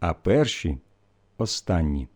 а перші останні.